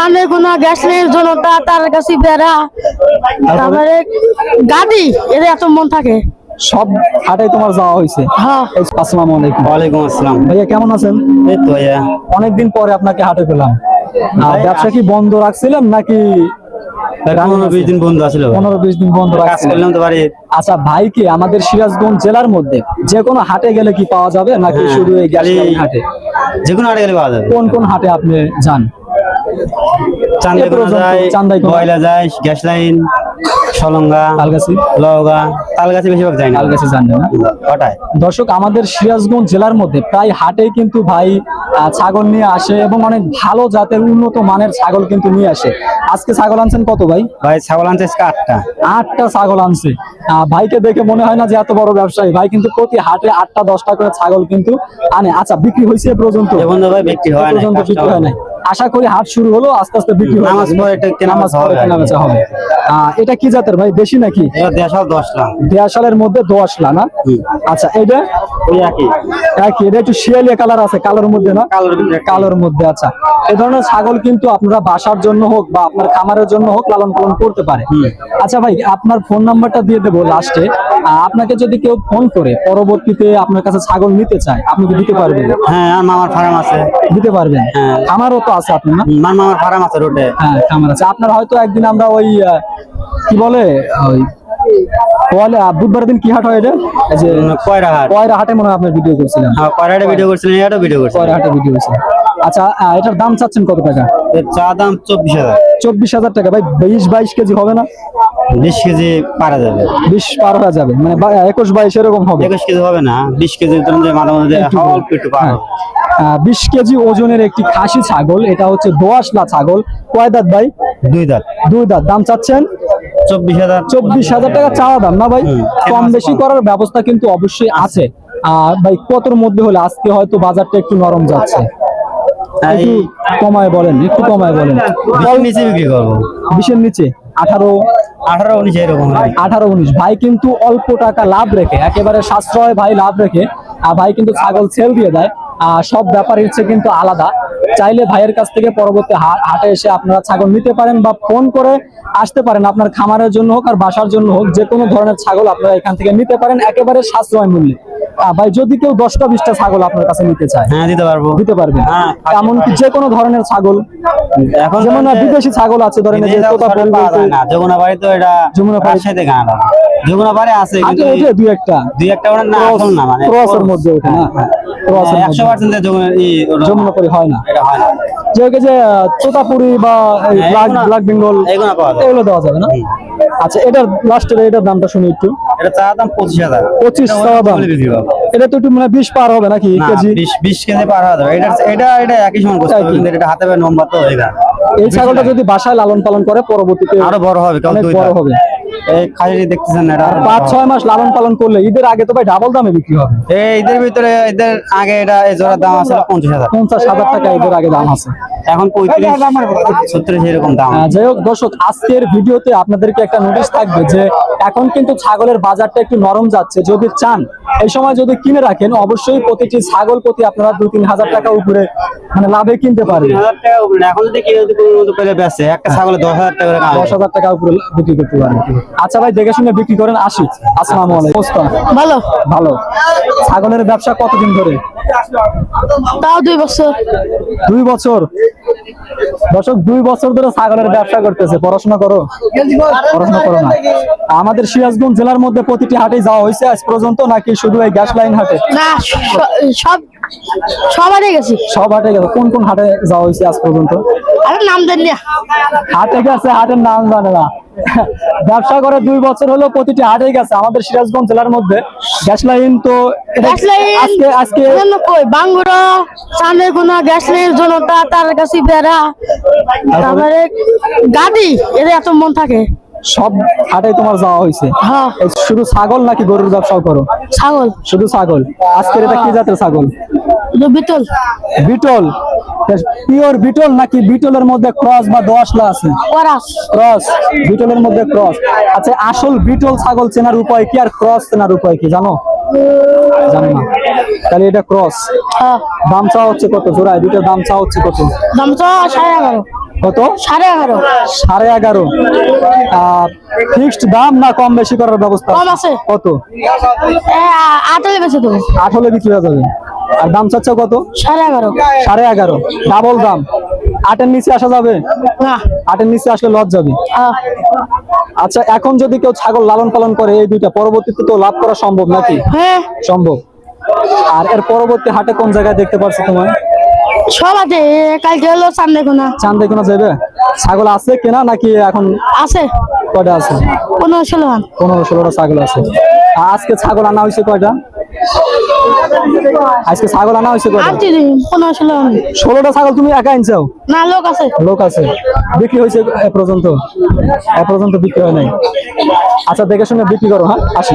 চাঁদের কোনা গ্যাস লাইনের জনতা তার কাছে বেড়া। তারপরে গাড়ি এদের এত মন থাকে। সব হাটে তোমার যাওয়া হয়েছে? হ্যাঁ। আসসালামু আলাইকুম। ওয়ালাইকুম আসসালাম। ভাইয়া কেমন আছেন? এই তো ভাইয়া। অনেকদিন পরে আপনাকে হাটে পেলাম। ব্যবসা কি বন্ধ রাখছিলেন নাকি দিন বন্ধু আছিল পনেরো বিশ দিন বন্ধ কাজ করলাম তো আচ্ছা ভাই কি আমাদের সিরাজগঞ্জ জেলার মধ্যে যে কোনো হাটে গেলে কি পাওয়া যাবে নাকি হ্যাঁ, শুধু এই হাটে? যে কোনো হাটে গেলে পাওয়া যাবে। কোন কোন হাটে আপনি যান? চান্দে যায় চান্দাইকোনা। যায় গ্যাস লাইন সলঙ্গা তালগাছি। লওগা তালগাছি বেশিরভাগ যায় না। তালগাছি যান না। ওটাই দর্শক আমাদের সিরাজগঞ্জ জেলার মধ্যে প্রায় হাটে কিন্তু ভাই ছাগল নিয়ে আসে এবং অনেক ভালো জাতের উন্নত মানের ছাগল কিন্তু নিয়ে আসে। আজকে ছাগল আনছেন কত ভাই? ভাই ছাগল আনছে আজকে আটটা। আটটা ছাগল আনছে। ভাইকে দেখে মনে হয় না যে এত বড় ব্যবসায়ী। ভাই কিন্তু প্রতি হাটে আটটা দশটা করে ছাগল কিন্তু আনে। আচ্ছা বিক্রি হয়েছে পর্যন্ত? পর্যন্ত বিক্রি হয় এ হয় আশা করি হাট শুরু হলো আস্তে আস্তে বিক্রি নামাজ। পড়ে এটা কেনা নামাজ বেচা পড়ে হবে। কেনা হবে এটা কি জাতের ভাই দেশি নাকি? এবার দেড়শো দশ লাখ দেড় মধ্যে দশ না? আচ্ছা এটা ওই একই। একই এটা একটু শিয়ালিয়া কালার আছে কালোর মধ্যে না? কালোর কালোর মধ্যে আচ্ছা। এই ধরনের ছাগল কিন্তু আপনারা বাসার জন্য হোক বা আপনার খামারের জন্য হোক লালন পালন করতে পারে। আচ্ছা ভাই আপনার ফোন নাম্বারটা দিয়ে দেবো লাস্টে আপনাকে যদি কেউ ফোন করে পরবর্তীতে আপনার কাছে ছাগল নিতে চায় আপনি কি দিতে পারবেন? হ্যাঁ আমার মামার ফার্ম আছে। দিতে পারবেন? হ্যাঁ। খামারও তো আছে আপনার না? মামার ফার্ম আছে রোডে হ্যাঁ খামার আছে। আপনার হয়তো একদিন আমরা ওই কি বলে ওই বুধবার দিন কি হাট হয় এটা? যে কয়রা হাট। কয়রা হাটে মনে হয় আপনার ভিডিও করছিলেন হ্যাঁ কয়রাটা ভিডিও করছিলেন এটা ভিডিও করছিলেন কয়রা হাটে ভিডিও করছিলেন আচ্ছা এটার দাম চাচ্ছেন কত টাকা? এর চা দাম চব্বিশ হাজার। চব্বিশ হাজার টাকা। ভাই বিশ বাইশ কেজি হবে না? বিশ কেজি পারা যাবে। বিশ পার হয়ে যাবে। মানে একুশ বাইশ এরকম হবে। একুশ কেজি হবে না। বিশ কেজি অল্প একটু পার হ্যাঁ। আহ, বিশ কেজি ওজনের একটি খাসি ছাগল এটা হচ্ছে দোয়াশলা ছাগল। কয় দাঁত ভাই? দুই দাঁত। দুই দাঁত। দাম চাচ্ছেন? চব্বিশ হাজার। চব্বিশ হাজার টাকা চাওয়া দাম না ভাই? কম বেশি করার ব্যবস্থা কিন্তু অবশ্যই আছে। আর ভাই কতর মধ্যে হলে আজকে হয়তো বাজারটা একটু নরম যাচ্ছে? একটু কমায় বলেন একটু কমায় বলেন। নিচে বিক্রি করব। বিশের নিচে আঠারো আঠারো উনিশ এরকম আঠারো উনিশ। ভাই কিন্তু অল্প টাকা লাভ রেখে একেবারে সাশ্রয় ভাই লাভ রেখে আর ভাই কিন্তু ছাগল সেল দিয়ে দেয় আর সব ব্যাপার ইচ্ছে কিন্তু আলাদা। চাইলে ভাইয়ের কাছ থেকে পরবর্তী হাটে এসে আপনারা ছাগল নিতে পারেন বা ফোন করে আসতে পারেন আপনার খামারের জন্য হোক আর বাসার জন্য হোক যে কোনো ধরনের ছাগল আপনারা এখান থেকে নিতে পারেন একেবারে সাশ্রয় মূল্যে। ভাই যদি কেউ দশটা বিশটা ছাগল আপনার কাছে নিতে চায় হ্যাঁ দিতে পারব। দিতে পারবেন। হ্যাঁ, এমনকি যে কোনো ধরনের ছাগল এখন যেমন বিদেশি ছাগল আছে ধরেন যমুনা বাড়ি তো এটা যমুনা বাড়ি- রাজশাহীতে গান যমুনা বাড়ি আছে কিন্তু দুই একটা। দুই একটা ওটা না আসল না মানে ক্রসের মধ্যে ওঠে না? ক্রসের একশো মধ্যে পার্সেন্ট যমুনা যমুনাপুরি হয় না। এটা হয় না। যে তোতাপুরি বা হ্যাঁ, ব্ল্যাক ব্ল্যাক বেঙ্গল। এগুলো দেওয়া যাবে না? আচ্ছা এটার লাস্টের এটার দামটা শুনি একটু। এটা চা দাম পঁচিশ হাজার। পঁচিশ টাকা দাম। এটা তো একটু মানে বিশ পার হবে নাকি কেজি? বিশ বিশ কেজি পার হবে এটা এটা এটা একই সমান করতে হবে, কিন্তু এটা হাতে পায়ে নম্বর তো এটা এই ছাগলটা যদি বাসায় লালন পালন করে পরবর্তীতে আরও বড় হবে কারণ বড় হবে। এই খাসি দেখতেছেন এটা পাঁচ ছয় মাস লালন পালন করলে ঈদের আগে তো ভাই ডাবল দামে বিক্রি হবে। এই এদের ভিতরে এদের আগে এটা এই জোড়ার দাম আছে পঞ্চাশ হাজার। পঞ্চাশ হাজার টাকা ঈদের আগে দাম আছে। এখন পঁয়ত্রিশ ছত্রিশ এরকম দাম। আহ, যাই হোক দর্শক আজকের ভিডিওতে আপনাদেরকে একটা নোটিশ থাকবে যে এখন কিন্তু ছাগলের বাজারটা একটু নরম যাচ্ছে। যদি চান এই সময় যদি কিনে রাখেন অবশ্যই প্রতিটি ছাগল প্রতি আপনারা দুই তিন হাজার টাকা উপরে মানে লাভে কিনতে পারবেন হাজার টাকা উপরে। এখন যদি কিনে যদি কোনো মতো পেলে বেচে একটা ছাগলে দশ হাজার টাকা দশ হাজার টাকা উপরে বিক্রি করতে পারবেন আচ্ছা ভাই দেখে শুনে বিক্রি করেন আসি আসসালামু আলাইকুম। ভালো। ভালো। ছাগলের ব্যবসা কতদিন ধরে? তাও দুই বছর। দুই বছর? দর্শক দুই বছর ধরে ছাগলের ব্যবসা করতেছে। পড়াশোনা করো? পড়াশোনা করো না। আমাদের সিরাজগঞ্জ জেলার মধ্যে প্রতিটি হাটে যাওয়া হয়েছে আজ পর্যন্ত নাকি শুধু এই গ্যাস লাইন হাটে? না স- সব সবারই গেছি। সব হাটে গেছে? কোন কোন হাটে যাওয়া হয়েছে আজ পর্যন্ত? আরে নাম দেন না। হাটে গেছে হাটের নাম জানে না। ব্যবসা করে দুই বছর হলো প্রতিটি হাটে গেছে আমাদের সিরাজগঞ্জ জেলার মধ্যে। গ্যাস লাইন তো আজকে আজকে এজন্য কই? বাঙ্গুরা চাঁদের কোনা গ্যাস জনতা তার কাছে বেড়া তারপরে গাড়ি এদের এত মন থাকে। সব হাটে তোমার যাওয়া হয়েছে। হ্যাঁ। শুধু ছাগল নাকি গরুর ব্যবসাও করো? ছাগল। শুধু ছাগল। আজকের এটা কি জাতের ছাগল? বিটল। বিটল। পিওর বিটল নাকি বিটলের মধ্যে ক্রস বা দোয়াশলা আছে? করাস। ক্রস। বিটলের মধ্যে ক্রস। আচ্ছা আসল বিটল ছাগল চেনার উপায় কি আর ক্রস চেনার উপায় কি জানো? জানো না। তাহলে এটা ক্রস। হ্যাঁ। দাম চা হচ্ছে কত? জোড়ায় দুটোর দাম চা হচ্ছে কত? দাম তো সাড়ে এগারো। কত? সাড়ে এগারো। সাড়ে এগারো। ফিক্সড দাম না কম বেশি করার ব্যবস্থা? কম আছে। কত? এ, আ- আটালে বেশি দেবো। আট হলে বিক্রি হয়ে যাবে। আর দাম চাচ্ছে কত? সাড়ে এগারো। সাড়ে এগারো। ডাবল দাম। আটের নিচে আসা যাবে? না। আটের নিচে আসলে লস যাবে। আচ্ছা এখন যদি কেউ ছাগল লালন পালন করে এই দুইটা পরবর্তীতে তো লাভ করা সম্ভব নাকি? হ্যাঁ। সম্ভব। আর এর পরবর্তী হাটে কোন জায়গায় দেখতে পারছ তোমার সব আছে কালকে হলো চান দেখো না চান্দে কোনো যাবে ছাগল আছে কেনা নাকি এখন আছে। কয়টা আছে? পনেরো ষোলো পনেরো ষোলোটা ছাগল আছে। আজকে ছাগল আনা হয়েছে কয়টা? আজকে ছাগল আনা হয়েছে আনছি ষোলোটা ছাগল তুমি একা আনছাও না লোক আছে। লোক আছে। বিক্রি হয়েছে এ পর্যন্ত? এ পর্যন্ত বিক্রি হয় নাই। আচ্ছা দেখে শুনে বিক্রি করো হ্যাঁ? আসি।